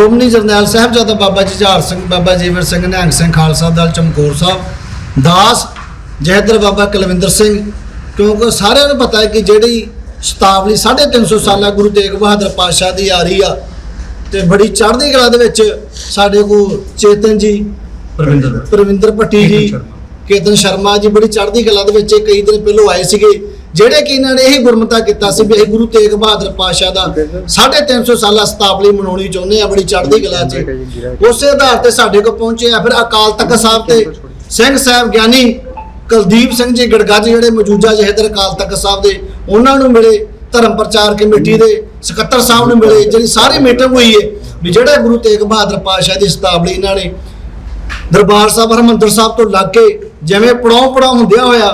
ਸ਼੍ਰੋਮਣੀ ਜਰਨੈਲ ਸਾਹਿਬਜ਼ਾਦਾ ਬਾਬਾ ਜੁਝਾਰ ਸਿੰਘ ਬਾਬਾ ਜੀਵਰ ਸਿੰਘ ਨਿਹੰਗ ਸਿੰਘ ਖਾਲਸਾ ਦਲ ਚਮਕੌਰ ਸਾਹਿਬ ਦਾਸ ਜਹਦਰ ਬਾਬਾ ਕੁਲਵਿੰਦਰ ਸਿੰਘ। ਕਿਉਂਕਿ ਸਾਰਿਆਂ ਨੂੰ ਪਤਾ ਹੈ ਕਿ ਜਿਹੜੀ ਸ਼ਤਾਬਦੀ 350 ਸਾਲਾ ਗੁਰੂ ਤੇਗ ਬਹਾਦਰ ਪਾਤਸ਼ਾਹ ਦੀ ਆ ਰਹੀ ਆ ਤੇ ਬੜੀ ਚੜ੍ਹਦੀ ਕਲਾ ਦੇ ਵਿੱਚ ਸਾਡੇ ਕੋਲ ਚੇਤਨ ਜੀ ਪ੍ਰਵਿੰਦਰ। ਪ੍ਰਵਿੰਦਰ ਭੱਟੀ ਜੀ ਕੇਤਨ ਸ਼ਰਮਾ। ਜੀ ਬੜੀ ਚੜ੍ਹਦੀ ਕਲਾ ਦੇ ਵਿੱਚ ਕਈ ਦਿਨ ਪਹਿਲੋਂ ਆਏ ਸੀਗੇ। ਜਿਹੜੇ ਕਿ ਇਹਨਾਂ ਨੇ ਇਹ ਗੁਰਮਤਾ ਕੀਤਾ ਸੀ ਵੀ ਅਸੀਂ ਗੁਰੂ ਤੇਗ ਬਹਾਦਰ ਪਾਤਸ਼ਾਹ ਦਾ 350 ਸਾਲਾ ਸਤਾਬਲੀ ਮਨਾਉਣੀ ਚਾਹੁੰਦੇ ਆ ਬੜੀ ਚੜ੍ਹਦੀ ਕਲਾ 'ਚ। ਉਸੇ ਆਧਾਰ ਤੇ ਸਾਡੇ ਕੋਲ ਪਹੁੰਚੇ ਆ ਫਿਰ ਅਕਾਲ ਤਖਤ ਸਾਹਿਬ ਤੇ ਸਿੰਘ ਸਾਹਿਬ ਗਿਆਨੀ ਕੁਲਦੀਪ ਸਿੰਘ ਜੀ ਗੜਗੱਜ ਜਿਹੜੇ ਮੌਜੂਦਾ ਜਹੇਦਰ ਅਕਾਲ ਤਖਤ ਸਾਹਿਬ ਦੇ, ਉਹਨਾਂ ਨੂੰ ਮਿਲੇ, ਧਰਮ ਪ੍ਰਚਾਰ ਕਮੇਟੀ ਦੇ ਸਕੱਤਰ ਸਾਹਿਬ ਨੂੰ ਮਿਲੇ, ਜਿਹੜੀ ਸਾਰੀ ਮੀਟਿੰਗ ਹੋਈ ਹੈ ਵੀ ਜਿਹੜਾ ਗੁਰੂ ਤੇਗ ਬਹਾਦਰ ਪਾਤਸ਼ਾਹ ਦੀ ਸਤਾਬਲੀ ਇਹਨਾਂ ਨੇ ਦਰਬਾਰ ਸਾਹਿਬ ਹਰਮੰਦਰ ਸਾਹਿਬ ਤੋਂ ਲੱਗ ਕੇ ਜਿਵੇਂ ਪੜਾਉ ਪੜਾਉ ਹੁੰਦਿਆ ਹੋਇਆ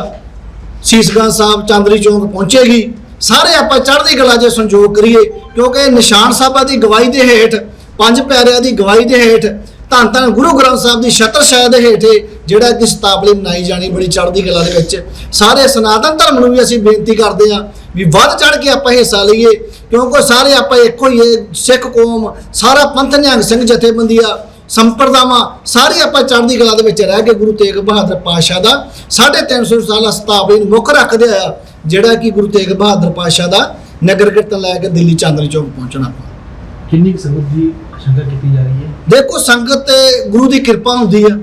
ਸੀਸਗੰਜ ਸਾਹਿਬ ਚਾਂਦਰੀ ਚੌਂਕ ਪਹੁੰਚੇਗੀ। ਸਾਰੇ ਆਪਾਂ ਚੜ੍ਹਦੀ ਕਲਾ 'ਚ ਸੰਜੋਗ ਕਰੀਏ, ਕਿਉਂਕਿ ਨਿਸ਼ਾਨ ਸਾਹਿਬਾਂ ਦੀ ਗਵਾਹੀ ਦੇ ਹੇਠ, ਪੰਜ ਪਿਆਰਿਆਂ ਦੀ ਗਵਾਹੀ ਦੇ ਹੇਠ, ਧੰਨ ਧੰਨ ਗੁਰੂ ਗ੍ਰੰਥ ਸਾਹਿਬ ਦੀ ਛਤਰ ਛਾਇਆ ਦੇ ਹੇਠ ਜਿਹੜਾ ਕਿ ਸਤਾਬਲੀ ਮਨਾਈ ਜਾਣੀ ਬੜੀ ਚੜ੍ਹਦੀ ਕਲਾ ਦੇ ਵਿੱਚ। ਸਾਰੇ ਸਨਾਤਨ ਧਰਮ ਨੂੰ ਵੀ ਅਸੀਂ ਬੇਨਤੀ ਕਰਦੇ ਹਾਂ ਵੀ ਵੱਧ ਚੜ੍ਹ ਕੇ ਆਪਾਂ ਹਿੱਸਾ ਲਈਏ, ਕਿਉਂਕਿ ਸਾਰੇ ਆਪਾਂ ਇੱਕੋ ਹੀ, ਸਿੱਖ ਕੌਮ, ਸਾਰਾ ਪੰਥ ਨਿਹੰਗ ਸਿੰਘ ਜਥੇਬੰਦੀ ਆ। ਸੰਪਰਦਾਵਾਂ ਸਾਰੇ ਆਪਾਂ ਚੜ੍ਹਦੀ ਕਲਾ ਦੇ ਵਿੱਚ ਰਹਿ ਕੇ ਗੁਰੂ ਤੇਗ ਬਹਾਦਰ ਪਾਤਸ਼ਾਹ ਦਾ 350 ਸਾਲਾ ਸਤਾਬਲੀ ਨੂੰ ਮੁੱਖ ਰੱਖਦੇ ਆ ਜਿਹੜਾ ਕਿ ਗੁਰੂ ਤੇਗ ਬਹਾਦਰ ਪਾਤਸ਼ਾਹ ਦਾ ਨਗਰ ਕੀਰਤਨ ਲੈ ਕੇ ਦਿੱਲੀ ਚਾਂਦਨੀ ਚੌਕ ਪਹੁੰਚਣਾ ਆਪਾਂ। ਕਿੰਨੀ ਸੰਗਤ ਦੀ ਸ਼ੰਕਾ ਕੀਤੀ ਜਾ ਰਹੀ ਹੈ? ਦੇਖੋ ਸੰਗਤ ਤੇ ਗੁਰੂ ਦੀ ਕਿਰਪਾ ਹੁੰਦੀ ਆ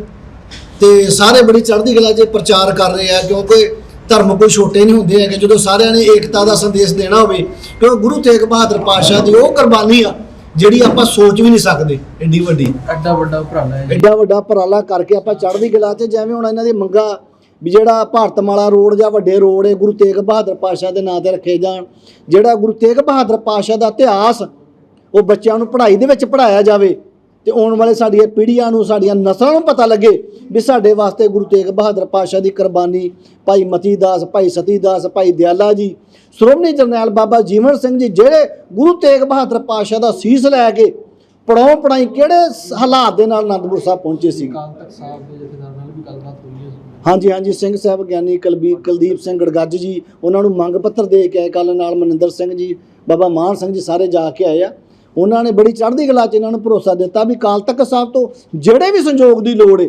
ਤੇ ਸਾਰੇ ਬੜੀ ਚੜ੍ਹਦੀ ਕਲਾ 'ਚ ਪ੍ਰਚਾਰ ਕਰ ਰਹੇ ਆ ਕਿਉਂਕਿ ਧਰਮ ਕੋਈ ਛੋਟੇ ਨਹੀਂ ਹੁੰਦੇ ਹੈਗੇ। ਜਦੋਂ ਸਾਰਿਆਂ ਨੇ ਏਕਤਾ ਦਾ ਸੰਦੇਸ਼ ਦੇਣਾ ਹੋਵੇ ਕਿਉਂਕਿ ਗੁਰੂ ਤੇਗ ਬਹਾਦਰ ਪਾਤਸ਼ਾਹ ਦੀ ਉਹ ਕੁਰਬਾਨੀ ਆ ਜਿਹੜੀ ਆਪਾਂ ਸੋਚ ਵੀ ਨਹੀਂ ਸਕਦੇ ਏਡੀ ਵੱਡੀ। ਐਡਾ ਵੱਡਾ ਉਪਰਾਲਾ ਹੈ ਐਡਾ ਵੱਡਾ ਉਪਰਾਲਾ ਕਰਕੇ ਆਪਾਂ ਚੜ੍ਹਦੀ ਕਲਾ ਤੇ ਜਿਵੇਂ ਹੁਣ ਇਹਨਾਂ ਦੀ ਮੰਗਾ ਵੀ ਜਿਹੜਾ ਭਾਰਤਮਾਲਾ ਰੋਡ ਜਾਂ ਵੱਡੇ ਰੋਡ ਹੈ ਗੁਰੂ ਤੇਗ ਬਹਾਦਰ ਪਾਤਸ਼ਾਹ ਦੇ ਨਾਂ ਤੇ ਰੱਖੇ ਜਾਣ ਜਿਹੜਾ ਗੁਰੂ ਤੇਗ ਬਹਾਦਰ ਪਾਤਸ਼ਾਹ ਦਾ ਇਤਿਹਾਸ ਉਹ ਬੱਚਿਆਂ ਨੂੰ ਪੜ੍ਹਾਈ ਦੇ ਵਿੱਚ ਪੜ੍ਹਾਇਆ ਜਾਵੇ ਤੇ ਆਉਣ ਵਾਲੇ ਸਾਡੀਆਂ ਪੀੜ੍ਹੀਆਂ ਨੂੰ ਸਾਡੀਆਂ ਨਸਲਾਂ ਨੂੰ ਪਤਾ ਲੱਗੇ ਵੀ ਸਾਡੇ ਵਾਸਤੇ ਗੁਰੂ ਤੇਗ ਬਹਾਦਰ ਪਾਤਸ਼ਾਹ ਦੀ ਕੁਰਬਾਨੀ ਭਾਈ ਮਤੀ ਦਾਸ ਭਾਈ ਸਤੀ ਦਾਸ ਭਾਈ ਦਿਆਲਾ ਜੀ ਸ਼੍ਰੋਮਣੀ ਜਰਨੈਲ ਬਾਬਾ ਜੀਵਨ ਸਿੰਘ ਜੀ ਜਿਹੜੇ ਗੁਰੂ ਤੇਗ ਬਹਾਦਰ ਪਾਤਸ਼ਾਹ ਦਾ ਸੀਸ ਲੈ ਕੇ ਪੜਾਉ ਪੜਾਈ ਕਿਹੜੇ ਹਾਲਾਤ ਦੇ ਨਾਲ ਅਨੰਦਪੁਰ ਸਾਹਿਬ ਪਹੁੰਚੇ ਸੀ? ਕਾਲ ਤੱਕ ਸਾਹਿਬ ਦੇ ਜਥੇਦਾਰ ਨਾਲ ਵੀ ਗੱਲਬਾਤ ਹੋਈ ਹੈ ਹਾਂਜੀ ਹਾਂਜੀ ਸਿੰਘ ਸਾਹਿਬ ਗਿਆਨੀ ਕਲਬੀ ਕੁਲਦੀਪ ਸਿੰਘ ਗੜਗੱਜ ਜੀ ਉਹਨਾਂ ਨੂੰ ਮੰਗ ਪੱਤਰ ਦੇ ਕੇ ਆਏ। ਕੱਲ ਨਾਲ ਮਨਿੰਦਰ ਸਿੰਘ ਜੀ ਬਾਬਾ ਮਾਨ ਸਿੰਘ ਜੀ ਸਾਰੇ ਜਾ ਕੇ ਆਏ ਆ। ਉਹਨਾਂ ਨੇ ਬੜੀ ਚੜ੍ਹਦੀ ਕਲਾ 'ਚ ਇਹਨਾਂ ਨੂੰ ਭਰੋਸਾ ਦਿੱਤਾ ਵੀ ਕਾਲ ਤੱਕ ਸਾਹਿਬ ਤੋਂ ਜਿਹੜੇ ਵੀ ਸੰਯੋਗ ਦੀ ਲੋੜ ਹੈ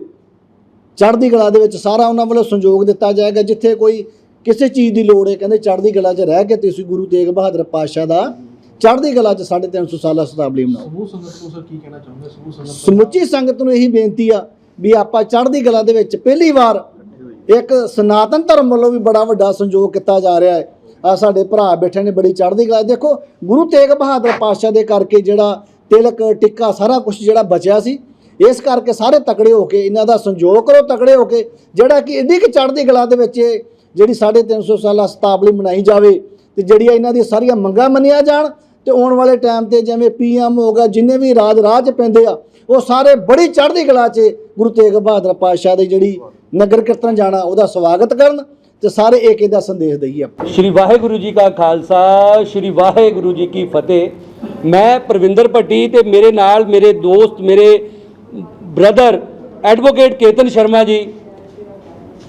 ਚੜ੍ਹਦੀ ਕਲਾ ਦੇ ਵਿੱਚ ਸਾਰਾ ਉਹਨਾਂ ਵੱਲੋਂ ਸੰਯੋਗ ਦਿੱਤਾ ਜਾਏਗਾ ਜਿੱਥੇ ਕੋਈ ਕਿਸੇ ਚੀਜ਼ ਦੀ ਲੋੜ ਹੈ ਕਹਿੰਦੇ ਚੜ੍ਹਦੀ ਕਲਾ 'ਚ ਰਹਿ ਕੇ ਤੁਸੀਂ ਗੁਰੂ ਤੇਗ ਬਹਾਦਰ ਪਾਤਸ਼ਾਹ ਦਾ ਚੜ੍ਹਦੀ ਕਲਾ 'ਚ 350 ਸਾਲਾ ਸ਼ਤਾਬਦੀ ਮਨਾਓ ਸਮੂਹ ਸੰਗਤ ਨੂੰ ਸਰ ਕੀ ਕਹਿਣਾ ਚਾਹੁੰਦੇ? ਸਮੂਹ ਸੰਗਤ ਸਮੁੱਚੀ ਸੰਗਤ ਨੂੰ ਇਹੀ ਬੇਨਤੀ ਆ ਵੀ ਆਪਾਂ ਚੜ੍ਹਦੀ ਕਲਾ ਦੇ ਵਿੱਚ ਪਹਿਲੀ ਵਾਰ ਇੱਕ ਸਨਾਤਨ ਧਰਮ ਵੱਲੋਂ ਵੀ ਬੜਾ ਵੱਡਾ ਸੰਯੋਗ ਕੀਤਾ ਜਾ ਰਿਹਾ ਹੈ ਆ ਸਾਡੇ ਭਰਾ ਬੈਠੇ ਨੇ ਬੜੀ ਚੜ੍ਹਦੀ ਕਲਾ। ਦੇਖੋ, ਗੁਰੂ ਤੇਗ ਬਹਾਦਰ ਪਾਤਸ਼ਾਹ ਦੇ ਕਰਕੇ ਜਿਹੜਾ ਤਿਲਕ, ਟਿੱਕਾ ਸਾਰਾ ਕੁਝ ਜਿਹੜਾ ਬਚਿਆ ਸੀ, ਇਸ ਕਰਕੇ ਸਾਰੇ ਤਕੜੇ ਹੋ ਕੇ, ਇਹਨਾਂ ਦਾ ਸੰਯੋਗ ਕਰੋ ਤਕੜੇ ਹੋ ਕੇ, ਜਿਹੜਾ ਕਿ ਇੰਨੀ ਕਿ ਚੜ੍ਹਦੀ ਕਲਾ ਦੇ ਵਿੱਚ ਇਹ ਜਿਹੜੀ 350 ਸਾਲਾ ਸਤਾਬਲੀ ਮਨਾਈ ਜਾਵੇ ਤੇ ਜਿਹੜੀਆਂ ਇਹਨਾਂ ਦੀਆਂ ਸਾਰੀਆਂ ਮੰਗਾਂ ਮੰਨੀਆਂ ਜਾਣ ਤੇ ਆਉਣ ਵਾਲੇ ਟਾਈਮ ਤੇ ਜਿਵੇਂ ਪੀਐਮ ਹੋਗਾ ਜਿੰਨੇ ਵੀ ਰਾਜ ਰਾਜ ਪੈਂਦੇ ਆ, ਉਹ ਸਾਰੇ ਬੜੀ ਚੜ੍ਹਦੀ ਕਲਾ 'ਚ ਗੁਰੂ ਤੇਗ ਬਹਾਦਰ ਪਾਤਸ਼ਾਹ ਦੀ ਜਿਹੜੀ ਨਗਰ ਕੀਰਤਨ ਜਾਣਾ, ਉਹਦਾ ਸਵਾਗਤ ਕਰਨ। ਤੇ ਸਾਰੇ ਏਕੇ ਦਾ ਸੰਦੇਸ਼ ਦਈਏ ਆਪਾਂ। ਸ਼੍ਰੀ ਵਾਹਿਗੁਰੂ ਜੀ ਕਾ ਖਾਲਸਾ, ਸ਼੍ਰੀ ਵਾਹਿਗੁਰੂ ਜੀ ਕੀ ਫਤਿਹ। ਮੈਂ ਪ੍ਰਵਿੰਦਰ ਭੱਟੀ ਤੇ ਮੇਰੇ ਨਾਲ ਮੇਰੇ ਦੋਸਤ, ਮੇਰੇ ਬ੍ਰਦਰ ਐਡਵੋਕੇਟ ਕੇਤਨ ਸ਼ਰਮਾ ਜੀ।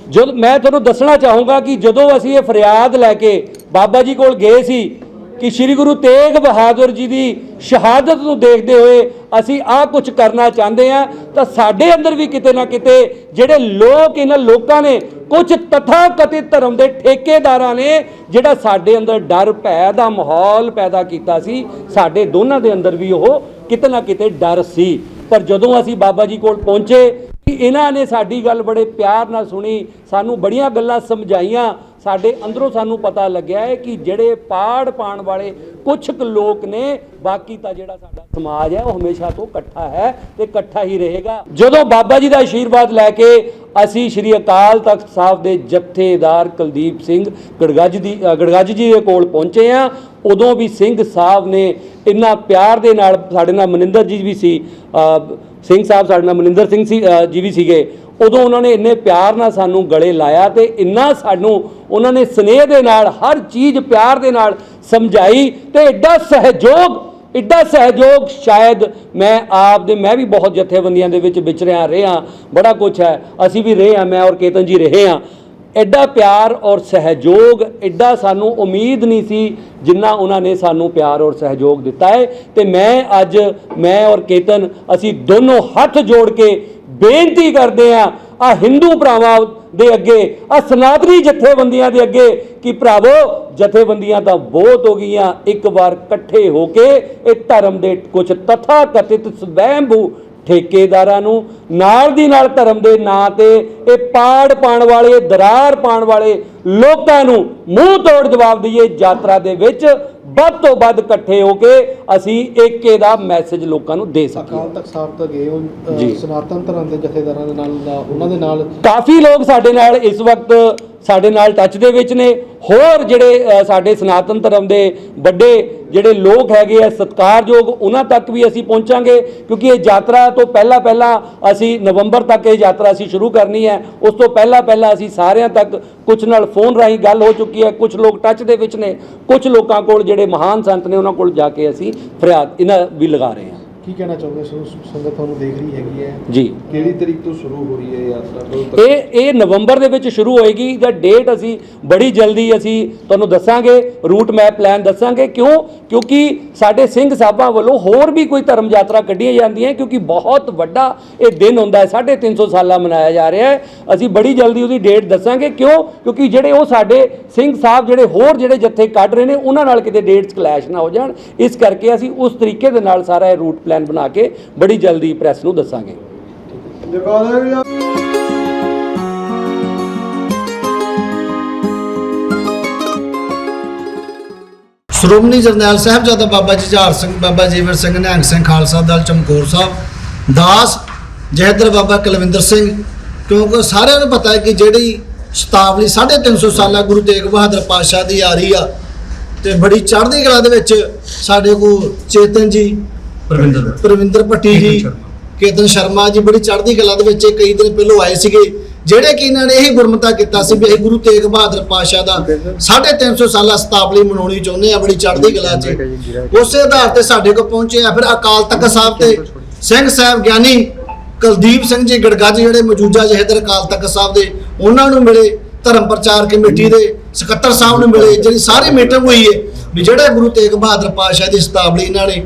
ਜਦ ਮੈਂ ਤੁਹਾਨੂੰ ਦੱਸਣਾ ਚਾਹੂੰਗਾ ਕਿ ਜਦੋਂ ਅਸੀਂ ਇਹ ਫਰਿਆਦ ਲੈ ਕੇ ਬਾਬਾ ਜੀ ਕੋਲ ਗਏ ਸੀ ਕਿ ਸ੍ਰੀ ਗੁਰੂ ਤੇਗ ਬਹਾਦਰ ਜੀ ਦੀ ਸ਼ਹਾਦਤ ਨੂੰ ਦੇਖਦੇ ਹੋਏ ਅਸੀਂ ਆਹ ਕੁਝ ਕਰਨਾ ਚਾਹੁੰਦੇ ਆ ਤਾਂ ਸਾਡੇ ਅੰਦਰ ਵੀ ਕਿਤੇ ਨਾ ਕਿਤੇ ਜਿਹੜੇ ਲੋਕ ਇਹਨਾਂ ਲੋਕਾਂ ਨੇ ਕੁਝ ਤਥਾ ਕਥਿਤ ਧਰਮ ਦੇ ਠੇਕੇਦਾਰਾਂ ਨੇ ਜਿਹੜਾ ਸਾਡੇ ਅੰਦਰ ਡਰ ਭੈ ਦਾ ਮਾਹੌਲ ਪੈਦਾ ਕੀਤਾ ਸੀ, ਸਾਡੇ ਦੋਨਾਂ ਦੇ ਅੰਦਰ ਵੀ ਉਹ ਕਿਤੇ ਨਾ ਕਿਤੇ ਡਰ ਸੀ। ਪਰ ਜਦੋਂ ਅਸੀਂ ਬਾਬਾ ਜੀ ਕੋਲ ਪਹੁੰਚੇ, ਇਹਨਾਂ ਨੇ ਸਾਡੀ ਗੱਲ ਬੜੇ ਪਿਆਰ ਨਾਲ ਸੁਣੀ, ਸਾਨੂੰ ਬੜੀਆਂ ਗੱਲਾਂ ਸਮਝਾਈਆਂ ਸਾਡੇ ਅੰਦਰੋਂ ਸਾਨੂੰ ਪਤਾ ਲੱਗਿਆ ਹੈ ਕਿ ਜਿਹੜੇ ਪਾੜ ਪਾਣ ਵਾਲੇ ਕੁਝ ਕੁ ਲੋਕ ਨੇ, ਬਾਕੀ ਤਾਂ ਜਿਹੜਾ ਸਾਡਾ ਸਮਾਜ ਹੈ, ਉਹ ਹਮੇਸ਼ਾ ਤੋਂ ਇਕੱਠਾ ਹੈ ਤੇ ਇਕੱਠਾ ਹੀ ਰਹੇਗਾ। ਜਦੋਂ ਬਾਬਾ ਜੀ ਦਾ ਆਸ਼ੀਰਵਾਦ ਲੈ ਕੇ ਅਸੀਂ ਸ੍ਰੀ ਅਕਾਲ ਤਖਤ ਸਾਹਿਬ ਦੇ ਜਥੇਦਾਰ ਕੁਲਦੀਪ ਸਿੰਘ ਗੜਗੱਜ ਦੀ ਗੜਗੱਜ ਜੀ ਦੇ ਕੋਲ ਪਹੁੰਚੇ ਆ ਉਦੋਂ ਵੀ ਸਿੰਘ ਸਾਹਿਬ ਨੇ ਇੰਨਾ ਪਿਆਰ ਦੇ ਨਾਲ ਸਾਡੇ ਨਾਲ ਮਨਿੰਦਰ ਜੀ ਵੀ ਸੀ ਸਿੰਘ ਸਾਹਿਬ ਸਾਡੇ ਨਾਲ ਮਨਿੰਦਰ ਸਿੰਘ ਸੀ ਜੀ ਵੀ ਸੀਗੇ। ਉਦੋਂ ਉਹਨਾਂ ਨੇ ਇੰਨੇ ਪਿਆਰ ਨਾਲ ਸਾਨੂੰ ਗਲੇ ਲਾਇਆ ਤੇ ਇੰਨਾ ਸਾਨੂੰ ਉਹਨਾਂ ਨੇ ਸਨੇਹ ਦੇ ਨਾਲ, ਹਰ ਚੀਜ਼ ਪਿਆਰ ਦੇ ਨਾਲ ਸਮਝਾਈ ਤੇ ਐਡਾ ਸਹਿਯੋਗ ਇੱਡਾ ਸਹਿਯੋਗ ਸ਼ਾਇਦ ਮੈਂ ਆਪ ਦੇ, ਮੈਂ ਵੀ ਬਹੁਤ ਜਥੇਬੰਦੀਆਂ ਦੇ ਵਿੱਚ ਵਿਚਰਿਆ, ਰਿਹਾ, ਬੜਾ ਕੁਝ ਹੈ। ਅਸੀਂ ਵੀ ਰਹੇ ਹਾਂ, ਮੈਂ ਔਰ ਕੇਤਨ ਜੀ ਰਹੇ ਹਾਂ। ਐਡਾ ਪਿਆਰ ਔਰ ਸਹਿਯੋਗ ਐਡਾ ਸਾਨੂੰ ਉਮੀਦ ਨਹੀਂ ਸੀ ਜਿੰਨਾ ਉਹਨਾਂ ਨੇ ਸਾਨੂੰ ਪਿਆਰ ਔਰ ਸਹਿਯੋਗ ਦਿੱਤਾ ਹੈ। ਤੇ ਮੈਂ ਅੱਜ, ਮੈਂ ਔਰ ਕੇਤਨ, ਅਸੀਂ ਦੋਨੋਂ ਹੱਥ ਜੋੜ ਕੇ ਬੇਨਤੀ ਕਰਦੇ ਆ ਆ ਹਿੰਦੂ ਭਰਾਵਾਂ ਦੇ ਅੱਗੇ, ਆ ਸਨਾਤਨੀ ਜਥੇਬੰਦੀਆਂ ਦੇ ਅੱਗੇ ਕਿ ਭਰਾਵੋ, ਜਥੇਬੰਦੀਆਂ ਤਾਂ ਬਹੁਤ ਹੋ ਗਈਆਂ, ਇੱਕ ਵਾਰ ਇਕੱਠੇ ਹੋ ਕੇ ਇਹ ਧਰਮ ਦੇ ਕੁਝ ਤਥਾ ਕਥਿਤ ਸਵੈੰਭੂ ਠੇਕੇਦਾਰਾਂ ਨੂੰ, ਨਾਲ ਦੀ ਨਾਲ ਧਰਮ ਦੇ ਨਾਂ ਤੇ ਇਹ ਪਾੜ ਪਾਣ ਵਾਲੇ, ਦਰਾਰ ਪਾਣ ਵਾਲੇ ਲੋਕਾਂ ਨੂੰ ਮੂੰਹ ਤੋੜ ਜਵਾਬ ਦਈਏ ਯਾਤਰਾ ਦੇ ਵਿੱਚ ਵੱਧ ਤੋਂ ਵੱਧ ਇਕੱਠੇ ਹੋ ਕੇ ਅਸੀਂ ਏਕੇ ਦਾ ਮੈਸੇਜ ਲੋਕਾਂ ਨੂੰ ਦੇ ਸਕੀਏ। ਅਕਾਲ ਤਖਤ ਸਾਹਿਬ ਤੋਂ ਗਏ ਹੋ ਅ, ਜੀ। ਸਨਾਤਨ ਧਰਮ ਦੇ ਜਥੇਦਾਰਾਂ ਦੇ ਨਾਲ ਉਹਨਾਂ ਦੇ ਨਾਲ। ਕਾਫੀ ਲੋਕ ਸਾਡੇ ਨਾਲ ਇਸ ਵਕਤ ਸਾਡੇ ਨਾਲ ਟੱਚ ਦੇ ਵਿੱਚ ਨੇ। ਹੋਰ ਜਿਹੜੇ ਸਾਡੇ ਸਨਾਤਨ ਧਰਮ ਦੇ ਵੱਡੇ ਜਿਹੜੇ ਲੋਕ ਹੈਗੇ ਆ ਸਤਿਕਾਰਯੋਗ ਉਹਨਾਂ ਤੱਕ ਵੀ ਅਸੀਂ ਪਹੁੰਚਾਂਗੇ ਕਿਉਂਕਿ ਇਹ ਯਾਤਰਾ ਤੋਂ ਪਹਿਲਾਂ ਪਹਿਲਾਂ ਅਸੀਂ ਨਵੰਬਰ ਤੱਕ ਇਹ ਯਾਤਰਾ ਅਸੀਂ ਸ਼ੁਰੂ ਕਰਨੀ ਹੈ। ਉਸ ਤੋਂ ਪਹਿਲਾਂ ਪਹਿਲਾਂ ਅਸੀਂ ਸਾਰਿਆਂ ਤੱਕ ਕੁਝ ਨਾਲ ਫੋਨ ਰਾਹੀਂ ਗੱਲ ਹੋ ਚੁੱਕੀ ਹੈ ਕੁਝ ਲੋਕ ਟੱਚ ਦੇ ਵਿੱਚ ਨੇ ਕੁਝ ਲੋਕਾਂ ਕੋਲ ਜਿਹੜੇ ਮਹਾਨ ਸੰਤ ਨੇ, ਉਹਨਾਂ ਕੋਲ ਜਾ ਕੇ ਅਸੀਂ ਫਰਿਆਦ, ਇਹਨਾਂ ਵੀ ਲਗਾ ਰਹੇ ਹਾਂ। ਕੀ ਕਹਿਣਾ ਚਾਹੁੰਦੇ ਸੋ ਸੰਗਤ ਤੁਹਾਨੂੰ ਦੇਖ ਰਹੀ ਹੈਗੀ ਹੈ। ਜੀ। ਕਿਹੜੀ ਤਰੀਕ ਤੋਂ ਸ਼ੁਰੂ ਹੋ ਰਹੀ ਹੈ ਯਾਤਰਾ? ਇਹ ਇਹ ਨਵੰਬਰ ਦੇ ਵਿੱਚ ਸ਼ੁਰੂ ਹੋਏਗੀ। ਦਾ ਡੇਟ ਅਸੀਂ ਬੜੀ ਜਲਦੀ ਅਸੀਂ ਤੁਹਾਨੂੰ ਦੱਸਾਂਗੇ ਰੂਟ ਮੈਪ ਪਲਾਨ ਦੱਸਾਂਗੇ। ਕਿਉਂ? ਕਿਉਂਕਿ ਸਾਡੇ ਸਿੰਘ ਸਾਹਿਬਾਂ ਵੱਲੋਂ ਹੋਰ ਵੀ ਕੋਈ ਧਰਮ ਯਾਤਰਾ ਕੱਢੀਆਂ ਜਾਂਦੀਆਂ ਕਿਉਂਕਿ ਬਹੁਤ ਵੱਡਾ ਇਹ ਦਿਨ ਹੁੰਦਾ ਹੈ। 350 ਸਾਲਾ ਮਨਾਇਆ ਜਾ ਰਿਹਾ ਹੈ। ਅਸੀਂ ਬੜੀ ਜਲਦੀ ਉਹਦੀ ਡੇਟ ਦੱਸਾਂਗੇ। ਕਿਉਂ? ਕਿਉਂਕਿ ਜਿਹੜੇ ਉਹ ਸਾਡੇ ਸਿੰਘ ਸਾਹਿਬ ਜਿਹੜੇ ਹੋਰ ਜਿਹੜੇ ਜੱਥੇ ਕੱਢ ਰਹੇ ਨੇ ਉਹਨਾਂ ਨਾਲ ਕਿਤੇ ਡੇਟਸ ਕਲੈਸ਼ ਨਾ ਹੋ ਜਾਣ। ਇਸ ਕਰਕੇ ਅਸੀਂ ਉਸ ਤਰੀਕੇ ਦੇ ਨਾਲ ਸਾਰਾ ਇਹ ਰੂਟ ਪਲਾਨ ਬਣਾ ਕੇ ਬੜੀ ਜਲਦੀ ਪ੍ਰੈਸ ਨੂੰ ਦੱਸਾਂਗੇ। ਸ਼੍ਰੋਮਣੀ ਜਰਨੈਲ ਸਾਹਿਬਜ਼ਾਦਾ ਬਾਬਾ ਜੁਝਾਰ ਸਿੰਘ, ਬਾਬਾ ਜੀਵਰ ਸਿੰਘ, ਨਿਹੰਗ ਸਿੰਘ ਖਾਲਸਾ ਦਲ, ਚਮਕੌਰ ਸਾਹਿਬ, ਦਾਸ ਜਹਦਰ ਬਾਬਾ ਕੁਲਵਿੰਦਰ ਸਿੰਘ, ਕਿਉਂਕਿ ਸਾਰਿਆਂ ਨੂੰ ਪਤਾ ਹੈ ਕਿ ਜਿਹੜੀ ਸ਼ਤਾਬਦੀ 350 ਸਾਲਾ ਗੁਰੂ ਤੇਗ ਬਹਾਦਰ ਪਾਤਸ਼ਾਹ ਦੀ ਆ ਰਹੀ ਆ, ਤੇ ਬੜੀ ਚੜ੍ਹਦੀ ਕਲਾ ਦੇ ਵਿੱਚ ਸਾਡੇ ਕੋਲ ਚੇਤਨ ਜੀ ਪ੍ਰਵਿੰਦਰ ਪ੍ਰਵਿੰਦਰ ਭੱਟੀ ਜੀ ਕੇਤਨ ਸ਼ਰਮਾ। ਜੀ ਬੜੀ ਚੜ੍ਹਦੀ ਕਲਾ ਦੇ ਵਿੱਚ ਇਹ ਕਈ ਦਿਨ ਪਹਿਲੋਂ ਆਏ ਸੀਗੇ। ਜਿਹੜੇ ਕਿ ਇਹਨਾਂ ਨੇ ਇਹ ਗੁਰਮਤਾ ਕੀਤਾ ਸੀ ਵੀ ਅਸੀਂ ਗੁਰੂ ਤੇਗ ਬਹਾਦਰ ਪਾਤਸ਼ਾਹ ਦਾ 350 ਸਾਲਾ ਸਤਾਬਲੀ ਮਨਾਉਣੀ ਚਾਹੁੰਦੇ ਆ ਬੜੀ ਚੜ੍ਹਦੀ ਕਲਾ 'ਚ ਉਸੇ ਆਧਾਰ ਤੇ ਸਾਡੇ ਕੋਲ ਪਹੁੰਚੇ ਆ ਫਿਰ ਅਕਾਲ ਤਖਤ ਸਾਹਿਬ ਤੇ ਸਿੰਘ ਸਾਹਿਬ ਗਿਆਨੀ ਕੁਲਦੀਪ ਸਿੰਘ ਜੀ ਗੜਗੱਜ ਜਿਹੜੇ ਮੌਜੂਦਾ ਜਹੇਦਰ ਅਕਾਲ ਤਖਤ ਸਾਹਿਬ ਦੇ ਉਹਨਾਂ ਨੂੰ ਮਿਲੇ ਧਰਮ ਪ੍ਰਚਾਰ ਕਮੇਟੀ ਦੇ ਸਕੱਤਰ ਸਾਹਿਬ ਨੂੰ ਮਿਲੇ ਜਿਹੜੀ ਸਾਰੀ ਮੀਟਿੰਗ ਹੋਈ ਹੈ ਵੀ ਜਿਹੜਾ ਗੁਰੂ ਤੇਗ ਬਹਾਦਰ ਪਾਤਸ਼ਾਹ ਦੀ ਸਤਾਬਲੀ ਇਹਨਾਂ ਨੇ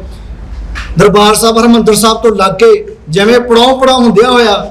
ਦਰਬਾਰ ਸਾਹਿਬ, ਹਰਮੰਦਰ ਸਾਹਿਬ ਤੋਂ ਲੱਗ ਕੇ ਜਿਵੇਂ ਪੜਾਉ ਪੜਾਉ ਹੁੰਦਿਆ ਹੋਇਆ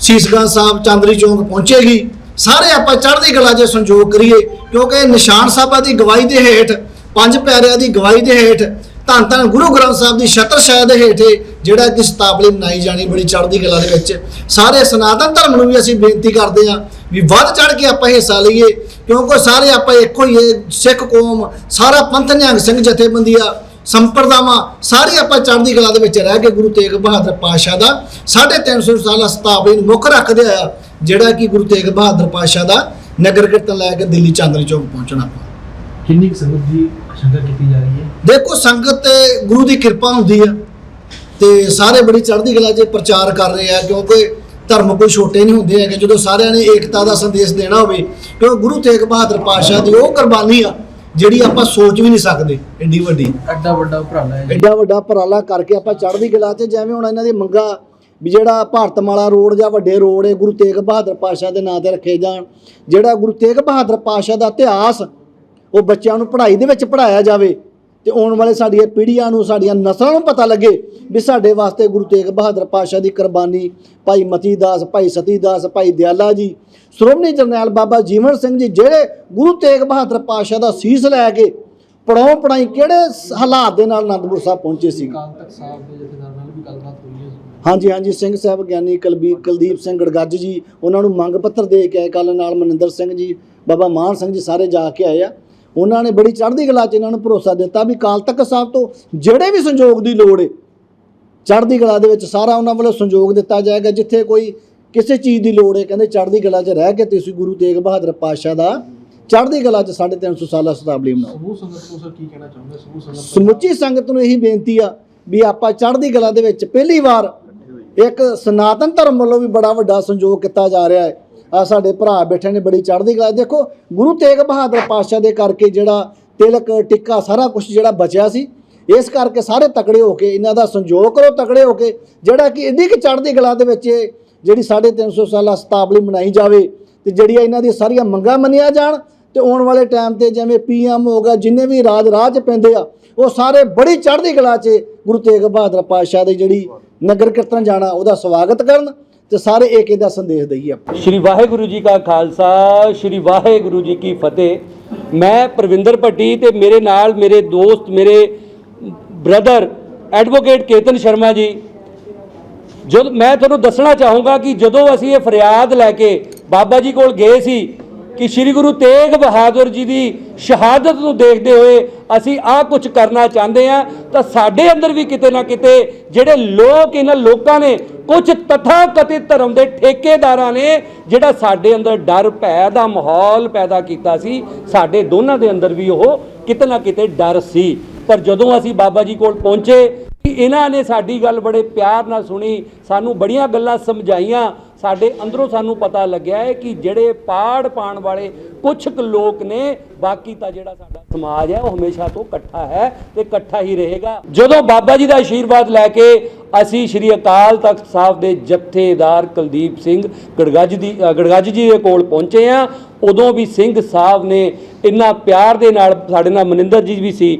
ਸੀਸਗੰਜ ਸਾਹਿਬ ਚਾਂਦਰੀ ਚੌਂਕ ਪਹੁੰਚੇਗੀ ਸਾਰੇ ਆਪਾਂ ਚੜ੍ਹਦੀ ਕਲਾ 'ਚ ਸੰਜੋਗ ਕਰੀਏ, ਕਿਉਂਕਿ ਨਿਸ਼ਾਨ ਸਾਹਿਬਾਂ ਦੀ ਗਵਾਹੀ ਦੇ ਹੇਠ, ਪੰਜ ਪਿਆਰਿਆਂ ਦੀ ਗਵਾਹੀ ਦੇ ਹੇਠ, ਧੰਨ ਧੰਨ ਗੁਰੂ ਗ੍ਰੰਥ ਸਾਹਿਬ ਦੀ ਛਤਰ ਛਾਇਆ ਦੇ ਹੇਠ ਇਹ ਜਿਹੜਾ ਕਿ ਸਤਾਬਲੀ ਮਨਾਈ ਜਾਣੀ ਬੜੀ ਚੜ੍ਹਦੀ ਕਲਾ ਦੇ ਵਿੱਚ। ਸਾਰੇ ਸਨਾਤਨ ਧਰਮ ਨੂੰ ਵੀ ਅਸੀਂ ਬੇਨਤੀ ਕਰਦੇ ਹਾਂ ਵੀ ਵੱਧ ਚੜ੍ਹ ਕੇ ਆਪਾਂ ਹਿੱਸਾ ਲਈਏ, ਕਿਉਂਕਿ ਸਾਰੇ ਆਪਾਂ ਇੱਕੋ ਹੀ, ਸਿੱਖ ਕੌਮ, ਸਾਰਾ ਪੰਥ ਨਿਹੰਗ ਸਿੰਘ ਜਥੇਬੰਦੀਆਂ ਸੰਪਰਦਾਵਾਂ ਸਾਰੀ ਆਪਾਂ ਚੜ੍ਹਦੀ ਕਲਾ ਦੇ ਵਿੱਚ ਰਹਿ ਕੇ ਗੁਰੂ ਤੇਗ ਬਹਾਦਰ ਪਾਤਸ਼ਾਹ ਦਾ 350 ਸਾਲਾ ਸਤਾਬਲੀ ਨੂੰ ਮੁੱਖ ਰੱਖਦੇ ਆ ਜਿਹੜਾ ਕਿ ਗੁਰੂ ਤੇਗ ਬਹਾਦਰ ਪਾਤਸ਼ਾਹ ਦਾ ਨਗਰ ਕੀਰਤਨ ਲੈ ਕੇ ਦਿੱਲੀ ਚਾਂਦਨੀ ਚੌਕ ਪਹੁੰਚਣਾ। ਆਪਾਂ ਕਿੰਨੀ ਸੰਗਤ ਦੀ ਸ਼ੰਕਾ ਕੀਤੀ ਜਾ ਰਹੀ ਹੈ? ਦੇਖੋ ਸੰਗਤ ਤੇ ਗੁਰੂ ਦੀ ਕਿਰਪਾ ਹੁੰਦੀ ਆ ਤੇ ਸਾਰੇ ਬੜੀ ਚੜ੍ਹਦੀ ਕਲਾ 'ਚ ਪ੍ਰਚਾਰ ਕਰ ਰਹੇ ਆ ਕਿਉਂਕਿ ਧਰਮ ਕੋਈ ਛੋਟੇ ਨਹੀਂ ਹੁੰਦੇ ਹੈਗੇ। ਜਦੋਂ ਸਾਰਿਆਂ ਨੇ ਏਕਤਾ ਦਾ ਸੰਦੇਸ਼ ਦੇਣਾ ਹੋਵੇ ਕਿਉਂਕਿ ਗੁਰੂ ਤੇਗ ਬਹਾਦਰ ਪਾਤਸ਼ਾਹ ਦੀ ਉਹ ਕੁਰਬਾਨੀ ਆ ਜਿਹੜੀ ਆਪਾਂ ਸੋਚ ਵੀ ਨਹੀਂ ਸਕਦੇ ਏਡੀ ਵੱਡੀ। ਐਡਾ ਵੱਡਾ ਉਪਰਾਲਾ ਹੈ ਐਡਾ ਵੱਡਾ ਉਪਰਾਲਾ ਕਰਕੇ ਆਪਾਂ ਚੜ੍ਹਦੀ ਕਲਾ 'ਚ ਜਿਵੇਂ ਹੁਣ ਇਹਨਾਂ ਦੀ ਮੰਗਾ ਵੀ ਜਿਹੜਾ ਭਾਰਤਮਾਲਾ ਰੋਡ ਜਾਂ ਵੱਡੇ ਰੋਡ ਹੈ ਗੁਰੂ ਤੇਗ ਬਹਾਦਰ ਪਾਤਸ਼ਾਹ ਦੇ ਨਾਂ ਤੇ ਰੱਖੇ ਜਾਣ ਜਿਹੜਾ ਗੁਰੂ ਤੇਗ ਬਹਾਦਰ ਪਾਤਸ਼ਾਹ ਦਾ ਇਤਿਹਾਸ ਉਹ ਬੱਚਿਆਂ ਨੂੰ ਪੜ੍ਹਾਈ ਦੇ ਵਿੱਚ ਪੜ੍ਹਾਇਆ ਜਾਵੇ ਤੇ ਆਉਣ ਵਾਲੇ ਸਾਡੀਆਂ ਪੀੜ੍ਹੀਆਂ ਨੂੰ ਸਾਡੀਆਂ ਨਸਲਾਂ ਨੂੰ ਪਤਾ ਲੱਗੇ ਵੀ ਸਾਡੇ ਵਾਸਤੇ ਗੁਰੂ ਤੇਗ ਬਹਾਦਰ ਪਾਤਸ਼ਾਹ ਦੀ ਕੁਰਬਾਨੀ ਭਾਈ ਮਤੀ ਦਾਸ ਭਾਈ ਸਤੀ ਦਾਸ ਭਾਈ ਦਿਆਲਾ ਜੀ ਸ਼੍ਰੋਮਣੀ ਜਰਨੈਲ ਬਾਬਾ ਜੀਵਨ ਸਿੰਘ ਜੀ ਜਿਹੜੇ ਗੁਰੂ ਤੇਗ ਬਹਾਦਰ ਪਾਤਸ਼ਾਹ ਦਾ ਸੀਸ ਲੈ ਕੇ ਪੜਾਉ ਪੜਾਈ ਕਿਹੜੇ ਹਾਲਾਤ ਦੇ ਨਾਲ ਅਨੰਦਪੁਰ ਸਾਹਿਬ ਪਹੁੰਚੇ ਸੀ? ਅਕਾਲ ਤਖਤ ਸਾਹਿਬ ਦੇ ਜਥੇਦਾਰ ਨਾਲ ਵੀ ਗੱਲਬਾਤ ਹੋਈ ਹੈ। ਹਾਂਜੀ ਹਾਂਜੀ ਸਿੰਘ ਸਾਹਿਬ ਗਿਆਨੀ ਕਲਬੀ ਕੁਲਦੀਪ ਸਿੰਘ ਗੜਗੱਜ ਜੀ ਉਹਨਾਂ ਨੂੰ ਮੰਗ ਪੱਤਰ ਦੇ ਕੇ ਆਏ ਕੱਲ ਨਾਲ ਮਨਿੰਦਰ ਸਿੰਘ ਜੀ ਬਾਬਾ ਮਾਨ ਸਿੰਘ ਜੀ ਸਾਰੇ ਜਾ ਕੇ ਆਏ ਆ। ਉਹਨਾਂ ਨੇ ਬੜੀ ਚੜ੍ਹਦੀ ਕਲਾ 'ਚ ਇਹਨਾਂ ਨੂੰ ਭਰੋਸਾ ਦਿੱਤਾ ਵੀ ਕਾਲ ਤਖਤ ਸਾਹਿਬ ਤੋਂ ਜਿਹੜੇ ਵੀ ਸੰਯੋਗ ਦੀ ਲੋੜ ਹੈ ਚੜ੍ਹਦੀ ਕਲਾ ਦੇ ਵਿੱਚ ਸਾਰਾ ਉਹਨਾਂ ਵੱਲੋਂ ਸੰਯੋਗ ਦਿੱਤਾ ਜਾਏਗਾ ਜਿੱਥੇ ਕੋਈ ਕਿਸੇ ਚੀਜ਼ ਦੀ ਲੋੜ ਹੈ ਕਹਿੰਦੇ ਚੜ੍ਹਦੀ ਕਲਾ 'ਚ ਰਹਿ ਕੇ ਤੁਸੀਂ ਗੁਰੂ ਤੇਗ ਬਹਾਦਰ ਪਾਤਸ਼ਾਹ ਦਾ ਚੜ੍ਹਦੀ ਕਲਾ 'ਚ 350 ਸਾਲਾ ਸ਼ਤਾਬਦੀ ਮਨਾਓ। ਸਮੂਹ ਸੰਗਤ ਨੂੰ ਸਰ ਕੀ ਕਹਿਣਾ ਚਾਹੁੰਦੇ? ਸਮੂਹ ਸੰਗਤ ਸਮੁੱਚੀ ਸੰਗਤ ਨੂੰ ਇਹੀ ਬੇਨਤੀ ਆ ਵੀ ਆਪਾਂ ਚੜ੍ਹਦੀ ਕਲਾ ਦੇ ਵਿੱਚ ਪਹਿਲੀ ਵਾਰ ਇੱਕ ਸਨਾਤਨ ਧਰਮ ਵੱਲੋਂ ਵੀ ਬੜਾ ਵੱਡਾ ਸੰਯੋਗ ਕੀਤਾ ਜਾ ਰਿਹਾ ਹੈ ਆ ਸਾਡੇ ਭਰਾ ਬੈਠੇ ਨੇ, ਬੜੀ ਚੜ੍ਹਦੀ ਕਲਾ ਦੇਖੋ, ਗੁਰੂ ਤੇਗ ਬਹਾਦਰ ਪਾਤਸ਼ਾਹ ਦੇ ਕਰਕੇ ਜਿਹੜਾ ਤਿਲਕ, ਟਿੱਕਾ ਸਾਰਾ ਕੁਝ ਜਿਹੜਾ ਬਚਿਆ ਸੀ, ਇਸ ਕਰਕੇ ਸਾਰੇ ਤਕੜੇ ਹੋ ਕੇ, ਇਹਨਾਂ ਦਾ ਸੰਯੋਗ ਕਰੋ ਤਕੜੇ ਹੋ ਕੇ, ਜਿਹੜਾ ਕਿ ਇੰਨੀ ਕਿ ਚੜ੍ਹਦੀ ਕਲਾ ਦੇ ਵਿੱਚ ਇਹ ਜਿਹੜੀ 350 ਸਾਲਾ ਸਤਾਬਲੀ ਮਨਾਈ ਜਾਵੇ ਤੇ ਜਿਹੜੀਆਂ ਇਹਨਾਂ ਦੀਆਂ ਸਾਰੀਆਂ ਮੰਗਾਂ ਮੰਨੀਆਂ ਜਾਣ ਤੇ ਆਉਣ ਵਾਲੇ ਟਾਈਮ ਤੇ ਜਿਵੇਂ ਪੀਐਮ ਹੋਗਾ ਜਿੰਨੇ ਵੀ ਰਾਜ ਰਾਜ ਪੈਂਦੇ ਆ, ਉਹ ਸਾਰੇ ਬੜੀ ਚੜ੍ਹਦੀ ਕਲਾ 'ਚ ਗੁਰੂ ਤੇਗ ਬਹਾਦਰ ਪਾਤਸ਼ਾਹ ਦੇ ਜਿਹੜੀ ਨਗਰ ਕੀਰਤਨ ਜਾਣਾ, ਉਹਦਾ ਸਵਾਗਤ ਕਰਨ। ਤੇ ਸਾਰੇ ਏਕੇ ਦਾ ਸੰਦੇਸ਼ ਦਈਏ ਆਪਾਂ। ਸ਼੍ਰੀ ਵਾਹਿਗੁਰੂ ਜੀ ਕਾ ਖਾਲਸਾ, ਸ਼੍ਰੀ ਵਾਹਿਗੁਰੂ ਜੀ ਕੀ ਫਤਿਹ। ਮੈਂ ਪ੍ਰਵਿੰਦਰ ਭੱਟੀ ਤੇ ਮੇਰੇ ਨਾਲ ਮੇਰੇ ਦੋਸਤ, ਮੇਰੇ ਬ੍ਰਦਰ ਐਡਵੋਕੇਟ ਕੇਤਨ ਸ਼ਰਮਾ ਜੀ। ਜਦ ਮੈਂ ਤੁਹਾਨੂੰ ਦੱਸਣਾ ਚਾਹੂੰਗਾ ਕਿ ਜਦੋਂ ਅਸੀਂ ਇਹ ਫਰਿਆਦ ਲੈ ਕੇ ਬਾਬਾ ਜੀ ਕੋਲ ਗਏ ਸੀ ਕਿ ਸ੍ਰੀ ਗੁਰੂ ਤੇਗ ਬਹਾਦਰ ਜੀ ਦੀ ਸ਼ਹਾਦਤ ਨੂੰ ਦੇਖਦੇ ਹੋਏ ਅਸੀਂ ਆਹ ਕੁਝ ਕਰਨਾ ਚਾਹੁੰਦੇ ਆ ਤਾਂ ਸਾਡੇ ਅੰਦਰ ਵੀ ਕਿਤੇ ਨਾ ਕਿਤੇ ਜਿਹੜੇ ਲੋਕ ਇਹਨਾਂ ਲੋਕਾਂ ਨੇ ਕੁਝ ਤਥਾ ਕਥਿਤ ਧਰਮ ਦੇ ਠੇਕੇਦਾਰਾਂ ਨੇ, ਜਿਹੜਾ ਸਾਡੇ ਅੰਦਰ ਡਰ ਭੈ ਦਾ ਮਾਹੌਲ ਪੈਦਾ ਕੀਤਾ ਸੀ, ਸਾਡੇ ਦੋਨਾਂ ਦੇ ਅੰਦਰ ਵੀ ਉਹ ਕਿਤੇ ਨਾ ਕਿਤੇ ਡਰ ਸੀ। ਪਰ ਜਦੋਂ ਅਸੀਂ ਬਾਬਾ ਜੀ ਕੋਲ ਪਹੁੰਚੇ, ਇਹਨਾਂ ਨੇ ਸਾਡੀ ਗੱਲ ਬੜੇ ਪਿਆਰ ਨਾਲ ਸੁਣੀ, ਸਾਨੂੰ ਬੜੀਆਂ ਗੱਲਾਂ ਸਮਝਾਈਆਂ ਸਾਡੇ ਅੰਦਰੋਂ ਸਾਨੂੰ ਪਤਾ ਲੱਗਿਆ ਹੈ ਕਿ ਜਿਹੜੇ ਪਾੜ ਪਾਣ ਵਾਲੇ ਕੁਝ ਕੁ ਲੋਕ ਨੇ, ਬਾਕੀ ਤਾਂ ਜਿਹੜਾ ਸਾਡਾ ਸਮਾਜ ਹੈ, ਉਹ ਹਮੇਸ਼ਾ ਤੋਂ ਇਕੱਠਾ ਹੈ ਤੇ ਇਕੱਠਾ ਹੀ ਰਹੇਗਾ। ਜਦੋਂ ਬਾਬਾ ਜੀ ਦਾ ਆਸ਼ੀਰਵਾਦ ਲੈ ਕੇ ਅਸੀਂ ਸ੍ਰੀ ਅਕਾਲ ਤਖਤ ਸਾਹਿਬ ਦੇ ਜਥੇਦਾਰ ਕੁਲਦੀਪ ਸਿੰਘ ਗੜਗੱਜ ਦੀ ਗੜਗੱਜ ਜੀ ਦੇ ਕੋਲ ਪਹੁੰਚੇ ਆ ਉਦੋਂ ਵੀ ਸਿੰਘ ਸਾਹਿਬ ਨੇ ਇੰਨਾ ਪਿਆਰ ਦੇ ਨਾਲ ਸਾਡੇ ਨਾਲ ਮਨਿੰਦਰ ਜੀ ਵੀ ਸੀ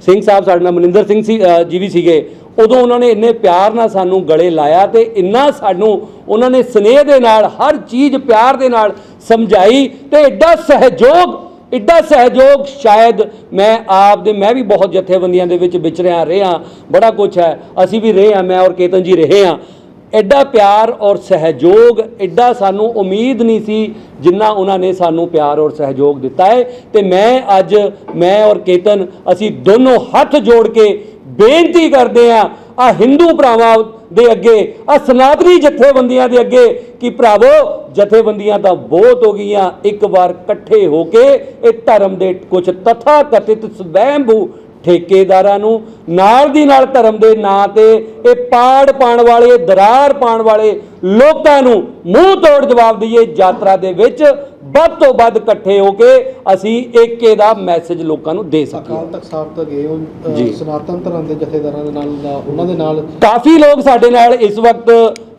ਸਿੰਘ ਸਾਹਿਬ ਸਾਡੇ ਨਾਲ, ਮਨਿੰਦਰ ਸਿੰਘ ਸੀ ਜੀ ਵੀ ਸੀਗੇ। ਉਦੋਂ ਉਹਨਾਂ ਨੇ ਇੰਨੇ ਪਿਆਰ ਨਾਲ ਸਾਨੂੰ ਗਲੇ ਲਾਇਆ ਤੇ ਇੰਨਾ ਸਾਨੂੰ ਉਹਨਾਂ ਨੇ ਸਨੇਹ ਦੇ ਨਾਲ, ਹਰ ਚੀਜ਼ ਪਿਆਰ ਦੇ ਨਾਲ ਸਮਝਾਈ ਤੇ ਐਡਾ ਸਹਿਯੋਗ ਐਡਾ ਸਹਿਯੋਗ ਸ਼ਾਇਦ ਮੈਂ ਆਪ ਦੇ, ਮੈਂ ਵੀ ਬਹੁਤ ਜਥੇਬੰਦੀਆਂ ਦੇ ਵਿੱਚ ਵਿਚਰਿਆ ਰਿਹਾ, ਬੜਾ ਕੁਝ ਹੈ। ਅਸੀਂ ਵੀ ਰਹੇ ਹਾਂ, ਮੈਂ ਔਰ ਕੇਤਨ ਜੀ ਰਹੇ ਹਾਂ। ਐਡਾ ਪਿਆਰ ਔਰ ਸਹਿਯੋਗ, ਐਡਾ ਸਾਨੂੰ ਉਮੀਦ ਨਹੀਂ ਸੀ ਜਿੰਨਾ ਉਹਨਾਂ ਨੇ ਸਾਨੂੰ ਪਿਆਰ ਔਰ ਸਹਿਯੋਗ ਦਿੱਤਾ ਹੈ। ਤੇ ਮੈਂ ਅੱਜ, ਮੈਂ ਔਰ ਕੇਤਨ, ਅਸੀਂ ਦੋਨੋਂ ਹੱਥ ਜੋੜ ਕੇ ਬੇਨਤੀ ਕਰਦੇ ਆ ਆ ਹਿੰਦੂ ਭਰਾਵਾਂ ਦੇ ਅੱਗੇ ਆ ਸਨਾਤਨੀ ਜਥੇਬੰਦੀਆਂ ਦੇ ਅੱਗੇ ਕਿ ਭਰਾਵੋ, ਜਥੇਬੰਦੀਆਂ ਤਾਂ ਬਹੁਤ ਹੋ ਗਈਆਂ, ਇੱਕ ਵਾਰ ਇਕੱਠੇ ਹੋ ਕੇ ਇਹ ਧਰਮ ਦੇ ਕੁਝ ਤਥਾ ਕਥਿਤ ਸਵੈੰਭੂ ਠੇਕੇਦਾਰਾਂ ਨੂੰ ਨਾਲ ਦੀ ਨਾਲ ਧਰਮ ਦੇ ਨਾਂ ਤੇ ਇਹ ਪਾੜ ਪਾਣ ਵਾਲੇ, ਦਰਾਰ ਪਾਣ ਵਾਲੇ ਲੋਕਾਂ ਨੂੰ ਮੂੰਹ ਤੋੜ ਜਵਾਬ ਦਈਏ, ਯਾਤਰਾ ਦੇ ਵਿੱਚ ਵੱਧ ਤੋਂ ਵੱਧ ਇਕੱਠੇ ਹੋ ਕੇ ਅਸੀਂ ਏਕੇ ਦਾ ਮੈਸੇਜ ਲੋਕਾਂ ਨੂੰ ਦੇ ਸਕੀਏ। ਅਕਾਲ ਤਖਤ ਸਾਹਿਬ ਤੱਕ ਗਏ ਹੋ ਅ, ਜੀ। ਸਨਾਤਨ ਧਰਮ ਦੇ ਜਥੇਦਾਰਾਂ ਦੇ ਨਾਲ ਉਹਨਾਂ ਦੇ ਨਾਲ। ਕਾਫੀ ਲੋਕ ਸਾਡੇ ਨਾਲ ਇਸ ਵਕਤ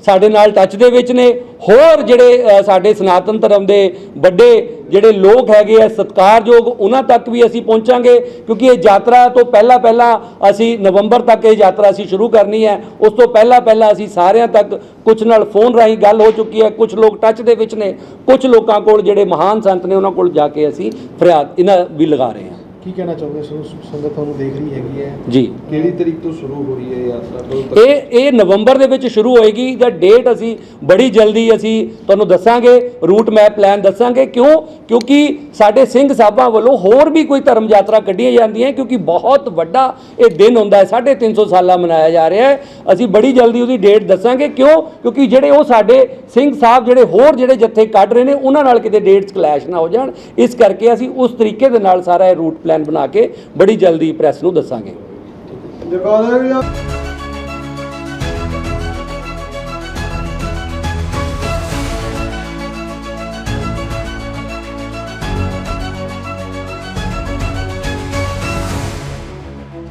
ਸਾਡੇ ਨਾਲ ਟੱਚ ਦੇ ਵਿੱਚ ਨੇ। ਹੋਰ ਜਿਹੜੇ ਸਾਡੇ ਸਨਾਤਨ ਧਰਮ ਦੇ ਵੱਡੇ ਜਿਹੜੇ ਲੋਕ ਹੈਗੇ ਆ ਸਤਿਕਾਰਯੋਗ ਉਹਨਾਂ ਤੱਕ ਵੀ ਅਸੀਂ ਪਹੁੰਚਾਂਗੇ। ਕਿਉਂਕਿ ਇਹ ਯਾਤਰਾ ਤੋਂ ਪਹਿਲਾਂ ਪਹਿਲਾਂ ਅਸੀਂ ਨਵੰਬਰ ਤੱਕ ਇਹ ਯਾਤਰਾ ਅਸੀਂ ਸ਼ੁਰੂ ਕਰਨੀ ਹੈ। ਉਸ ਤੋਂ ਪਹਿਲਾਂ ਪਹਿਲਾਂ ਅਸੀਂ ਸਾਰਿਆਂ ਤੱਕ ਕੁਝ ਨਾਲ ਫੋਨ ਰਾਹੀਂ ਗੱਲ ਹੋ ਚੁੱਕੀ ਹੈ। ਕੁਝ ਲੋਕ ਟੱਚ ਦੇ ਵਿੱਚ ਨੇ। ਕੁਝ ਲੋਕਾਂ ਕੋਲ ਜਿਹੜੇ ਜਿਹੜੇ ਮਹਾਨ ਸੰਤ ਨੇ ਉਹਨਾਂ ਕੋਲ ਜਾ ਕੇ ਅਸੀਂ ਫਰਿਆਦ ਇਹਨਾਂ ਵੀ ਲਗਾ ਰਹੇ ਹਾਂ। ਕੀ ਕਹਿਣਾ ਚਾਹੁੰਦੇ ਸੋ ਸੰਗਤ ਤੁਹਾਨੂੰ ਦੇਖ ਰਹੀ ਹੈਗੀ ਹੈ। ਜੀ। ਕਿਹੜੀ ਤਰੀਕ ਤੋਂ ਸ਼ੁਰੂ ਹੋ ਰਹੀ ਹੈ ਯਾਤਰਾ? ਇਹ ਇਹ ਨਵੰਬਰ ਦੇ ਵਿੱਚ ਸ਼ੁਰੂ ਹੋਏਗੀ। ਜਾਂ ਡੇਟ ਅਸੀਂ ਬੜੀ ਜਲਦੀ ਅਸੀਂ ਤੁਹਾਨੂੰ ਦੱਸਾਂਗੇ ਰੂਟ ਮੈਪ ਪਲਾਨ ਦੱਸਾਂਗੇ। ਕਿਉਂ? ਕਿਉਂਕਿ ਸਾਡੇ ਸਿੰਘ ਸਾਹਿਬਾਂ ਵੱਲੋਂ ਹੋਰ ਵੀ ਕੋਈ ਧਰਮ ਯਾਤਰਾ ਕੱਢੀਆਂ ਜਾਂਦੀਆਂ ਕਿਉਂਕਿ ਬਹੁਤ ਵੱਡਾ ਇਹ ਦਿਨ ਹੁੰਦਾ ਹੈ। 350 ਸਾਲਾ ਮਨਾਇਆ ਜਾ ਰਿਹਾ ਹੈ। ਅਸੀਂ ਬੜੀ ਜਲਦੀ ਉਹਦੀ ਡੇਟ ਦੱਸਾਂਗੇ। ਕਿਉਂ? ਕਿਉਂਕਿ ਜਿਹੜੇ ਉਹ ਸਾਡੇ ਸਿੰਘ ਸਾਹਿਬ ਜਿਹੜੇ ਹੋਰ ਜਿਹੜੇ ਜੱਥੇ ਕੱਢ ਰਹੇ ਨੇ ਉਹਨਾਂ ਨਾਲ ਕਿਤੇ ਡੇਟਸ ਕਲੈਸ਼ ਨਾ ਹੋ ਜਾਣ। ਇਸ ਕਰਕੇ ਅਸੀਂ ਉਸ ਤਰੀਕੇ ਦੇ ਨਾਲ ਸਾਰਾ ਇਹ ਰੂਟ ਪਲਾਨ ਬਣਾ ਕੇ ਬੜੀ ਜਲਦੀ ਪ੍ਰੈਸ ਨੂੰ ਦੱਸਾਂਗੇ।